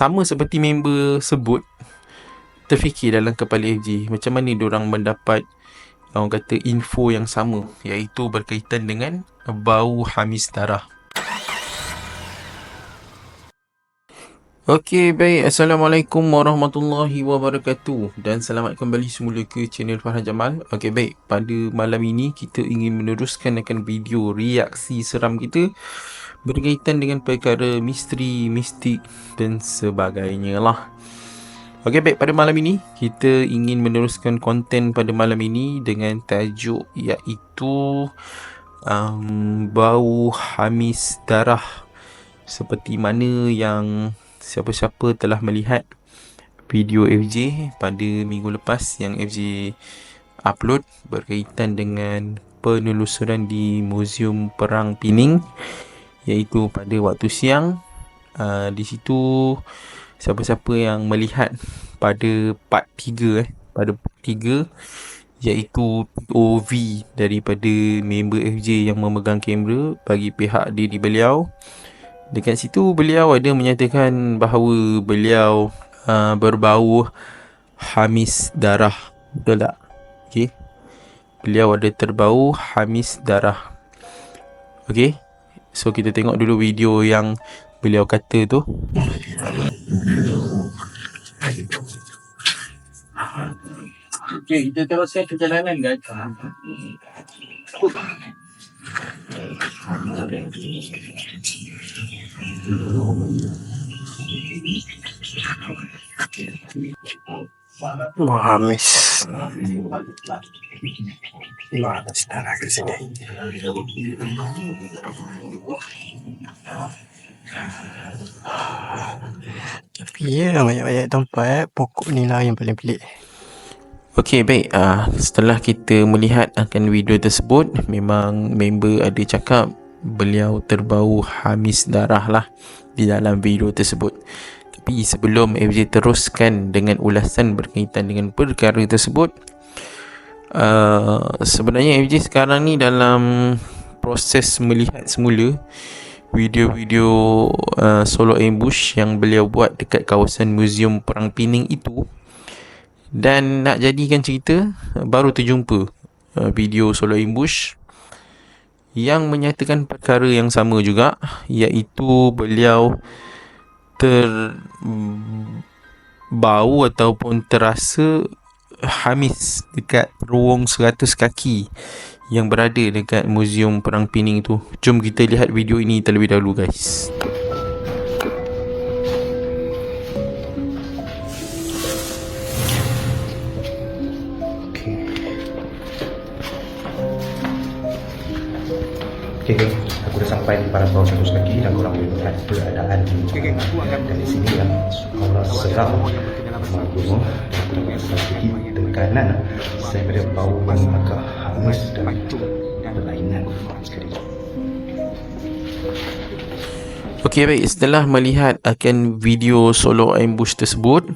sama seperti member sebut terfikir dalam kepala FJ macam mana diorang mendapat orang kata info yang sama iaitu berkaitan dengan bau hamis darah. Okey, baik. Assalamualaikum warahmatullahi wabarakatuh. Dan selamat kembali semula ke channel Farhan Jamal. Okey, baik. Pada malam ini, kita ingin meneruskan akan video reaksi seram kita berkaitan dengan perkara misteri, mistik dan sebagainya lah. Okey, baik. Pada malam ini, kita ingin meneruskan konten pada malam ini dengan tajuk iaitu um, bau hamis darah seperti mana yang siapa-siapa telah melihat video FJ pada minggu lepas yang FJ upload berkaitan dengan penelusuran di Muzium Perang Pining iaitu pada waktu siang uh, di situ siapa-siapa yang melihat pada part 3 eh pada part 3 iaitu POV daripada member FJ yang memegang kamera bagi pihak diri beliau Dekat situ beliau ada menyatakan bahawa beliau uh, berbau hamis darah. Betul tak? Okey. Beliau ada terbau hamis darah. Okey. So kita tengok dulu video yang beliau kata tu. Okey, kita teruskan perjalanan guys. Mohamis Mana saudara ke sini Tapi ya banyak-banyak tempat Pokok ni lah yang paling pelik. Okey baik. Uh, setelah kita melihat akan video tersebut memang member ada cakap beliau terbau hamis darah lah di dalam video tersebut. Tapi sebelum FJ teruskan dengan ulasan berkaitan dengan perkara tersebut. Uh, sebenarnya FJ sekarang ni dalam proses melihat semula video-video uh, solo ambush yang beliau buat dekat kawasan Muzium Perang Pining itu. Dan nak jadikan cerita Baru terjumpa uh, Video solo ambush Yang menyatakan perkara yang sama juga Iaitu beliau Ter Bau ataupun terasa Hamis Dekat ruang 100 kaki Yang berada dekat Muzium Perang Pining tu. Jom kita lihat video ini terlebih dahulu guys. Okay, okay. Aku dah sampai di paras bawah satu kaki dan korang boleh melihat keadaan di dari sini ya. Allah seram. Magumu. Aku dapat sedikit tekanan. Saya berada bau yang agak hangus dan berlainan sekali. Okey baik, setelah melihat akan video solo ambush tersebut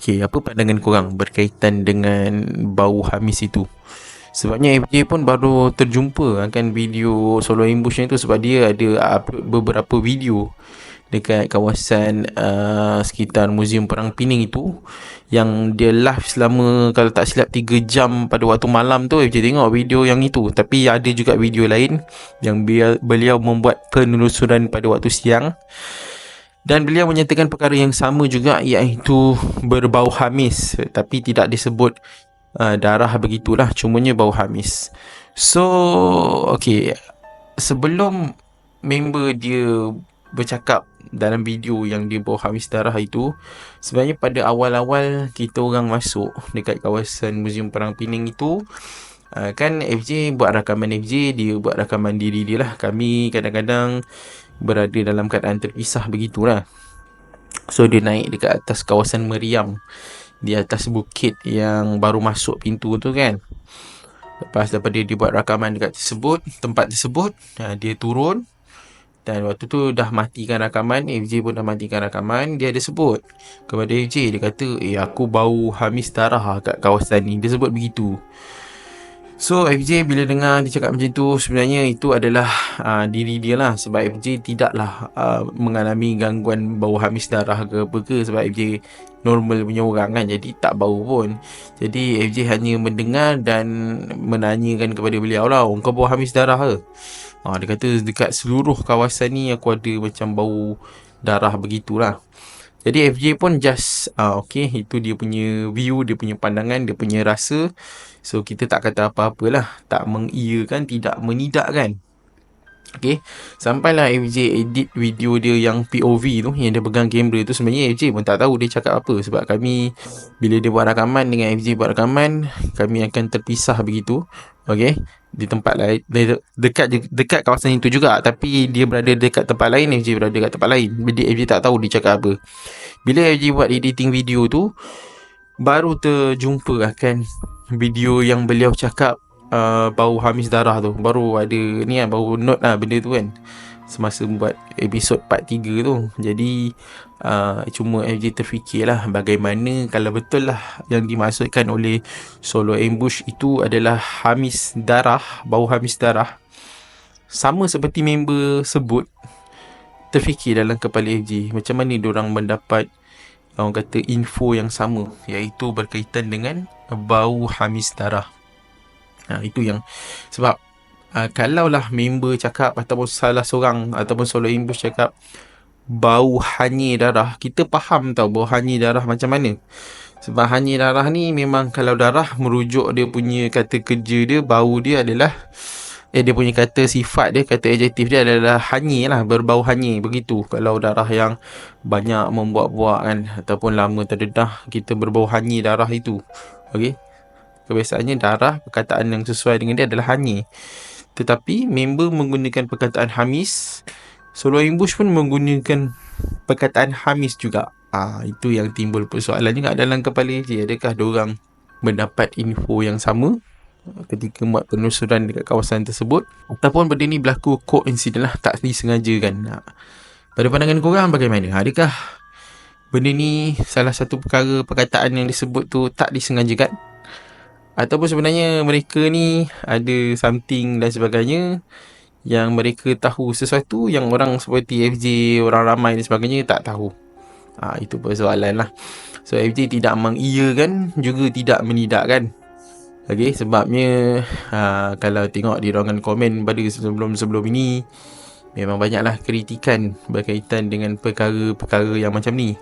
Okey, apa pandangan korang berkaitan dengan bau hamis itu? Sebabnya FJ pun baru terjumpa akan video solo ambush itu sebab dia ada upload beberapa video dekat kawasan uh, sekitar Muzium Perang Pining itu yang dia live selama kalau tak silap 3 jam pada waktu malam tu. FJ tengok video yang itu. Tapi ada juga video lain yang beliau membuat penelusuran pada waktu siang. Dan beliau menyatakan perkara yang sama juga iaitu berbau hamis. Tapi tidak disebut uh, darah begitulah cumanya bau hamis. So okay. Sebelum member dia bercakap dalam video yang dia bau hamis darah itu sebenarnya pada awal-awal kita orang masuk dekat kawasan Muzium Perang Pining itu uh, kan FJ buat rakaman FJ dia buat rakaman diri dia lah. Kami kadang-kadang berada dalam keadaan terpisah begitulah. So dia naik dekat atas kawasan Meriam di atas bukit yang baru masuk pintu tu kan. Lepas daripada dia buat rakaman dekat tersebut tempat tersebut ha, dia turun. Dan waktu tu dah matikan rakaman FJ pun dah matikan rakaman dia ada sebut kepada FJ dia kata eh aku bau hamis darah kat kawasan ni. Dia sebut begitu So FJ bila dengar dia cakap macam tu sebenarnya itu adalah uh, diri dia lah sebab FJ tidaklah uh, mengalami gangguan bau hamis darah ke apa ke sebab FJ normal punya orang kan jadi tak bau pun. Jadi FJ hanya mendengar dan menanyakan kepada beliau lah oh, kau bau hamis darah ke? Uh, dia kata dekat seluruh kawasan ni aku ada macam bau darah begitulah. Jadi FJ pun just uh, okay itu dia punya view, dia punya pandangan, dia punya rasa. So kita tak kata apa-apalah. Tak mengiyakan Tidak menidakkan. Okay. Sampailah FJ edit video dia yang POV tu Yang dia pegang kamera tu. Sebenarnya FJ pun tak tahu dia cakap apa. Sebab kami Bila dia buat rakaman Dengan FJ buat rakaman Kami akan terpisah begitu. Okay Di tempat lain Dekat dekat kawasan itu juga. Tapi dia berada dekat tempat lain FJ berada dekat tempat lain. Jadi FJ tak tahu dia cakap apa. Bila FJ buat editing video tu Baru terjumpa akan video yang beliau cakap uh, bau hamis darah tu. Baru ada ni kan baru note lah benda tu kan semasa buat episod part 3 tu jadi uh, cuma FJ terfikirlah bagaimana kalau betul lah yang dimaksudkan oleh solo ambush itu adalah hamis darah bau hamis darah sama seperti member sebut terfikir dalam kepala FJ macam mana diorang mendapat orang kata info yang sama iaitu berkaitan dengan bau hamis darah. Ha, itu yang sebab uh, kalaulah member cakap ataupun salah seorang ataupun solo imbush cakap bau hanyir darah, kita faham tau bau hanyir darah macam mana. Sebab hanyir darah ni memang kalau darah merujuk dia punya kata kerja dia, bau dia adalah eh dia punya kata sifat dia kata adjektif dia adalah hanyir lah berbau hanyir. Begitu kalau darah yang banyak membuat-buat kan ataupun lama terdedah kita berbau hanyir darah itu. Okey? Kebiasaannya darah perkataan yang sesuai dengan dia adalah hanyir tetapi member menggunakan perkataan hamis solo imbush pun menggunakan perkataan hamis juga. Ah itu yang timbul persoalan juga dalam kepala dia adakah dia orang mendapat info yang sama ketika buat penelusuran dekat kawasan tersebut? Ataupun benda ni berlaku koinsiden lah tak disengaja kan? Ha. pada pandangan korang bagaimana? Adakah benda ni salah satu perkara perkataan yang disebut tu tak disengajakan ataupun sebenarnya mereka ni ada something dan sebagainya yang mereka tahu sesuatu yang orang seperti FJ orang ramai dan sebagainya tak tahu ha, itu persoalan lah so FJ tidak mengiyakan juga tidak menidakkan Okay, sebabnya uh, kalau tengok di ruangan komen pada sebelum-sebelum ini memang banyaklah kritikan berkaitan dengan perkara-perkara yang macam ni.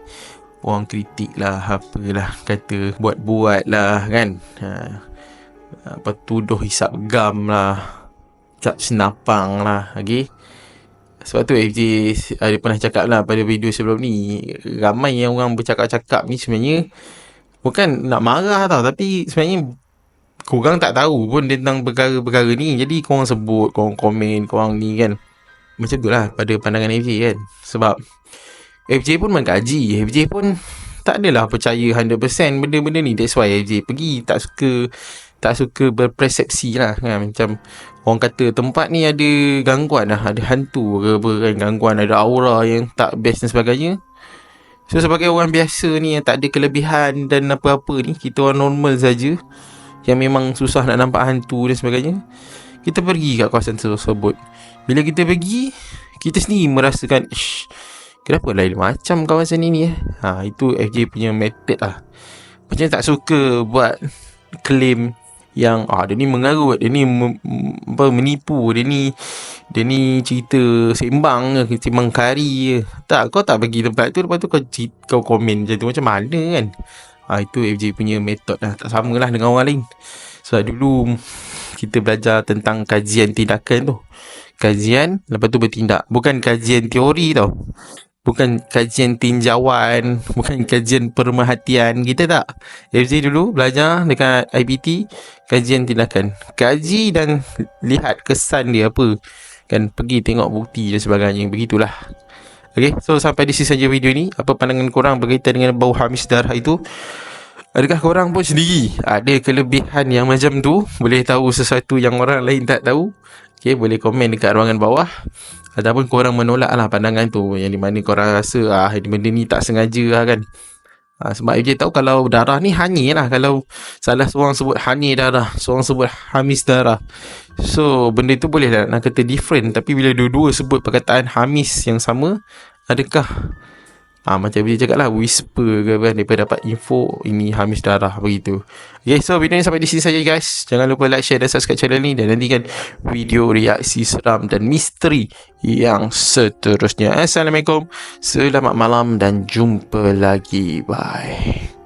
Orang kritik lah, apalah, kata buat-buat lah kan. Uh, apa tuduh hisap gam lah, cap senapang lah, okay. Sebab tu FJ ada pernah cakap lah pada video sebelum ni Ramai yang orang bercakap-cakap ni sebenarnya Bukan nak marah tau Tapi sebenarnya korang tak tahu pun tentang perkara-perkara ni. Jadi korang sebut korang komen korang ni kan. Macam tu lah pada pandangan FJ kan. Sebab FJ pun mengkaji. FJ pun tak adalah percaya 100% benda-benda ni. That's why FJ pergi tak suka tak suka berpersepsi lah kan? Macam orang kata tempat ni ada gangguan lah. Ada hantu ke apa kan gangguan ada aura yang tak best dan sebagainya. So sebagai orang biasa ni yang tak ada kelebihan dan apa-apa ni kita orang normal saja yang memang susah nak nampak hantu dan sebagainya kita pergi kat kawasan tersebut. Bila kita pergi kita sendiri merasakan Shh, kenapa lain macam kawasan ini eh? Ha, itu FJ punya method lah. Macam tak suka buat claim yang ah dia ni mengarut dia ni apa menipu dia ni dia ni cerita sembang ke sembang kari je tak kau tak pergi tempat tu lepas tu kau kau komen macam tu macam mana kan? Ha, Itu FJ punya metod lah Tak sama lah dengan orang lain. Sebab dulu Kita belajar tentang kajian tindakan tu. Kajian Lepas tu bertindak. Bukan kajian teori tau Bukan kajian tinjauan Bukan kajian permahatian Kita tak FJ dulu belajar Dekat IPT Kajian tindakan Kaji dan Lihat kesan dia apa Kan pergi tengok bukti dan sebagainya Begitulah Okay, so sampai di sini saja video ni. Apa pandangan korang berkaitan dengan bau hamis darah itu? Adakah korang pun sendiri ada kelebihan yang macam tu? Boleh tahu sesuatu yang orang lain tak tahu? Okay, boleh komen dekat ruangan bawah. Ataupun korang menolak lah pandangan tu. Yang di mana korang rasa, ah, benda ni tak sengaja lah kan. Ha, sebab AJ tahu kalau darah ni hanyir lah. Kalau salah seorang sebut hanyir darah, seorang sebut hamis darah. So, benda tu boleh lah nak kata different. Tapi bila dua-dua sebut perkataan hamis yang sama, adakah Ah ha, macam dia cakap lah Whisper ke apa Daripada dapat info Ini hamis darah Begitu. Okay so video ni sampai di sini saja guys. Jangan lupa like share dan subscribe channel ni Dan nantikan Video reaksi seram Dan misteri Yang seterusnya. Assalamualaikum. Selamat malam Dan jumpa lagi. Bye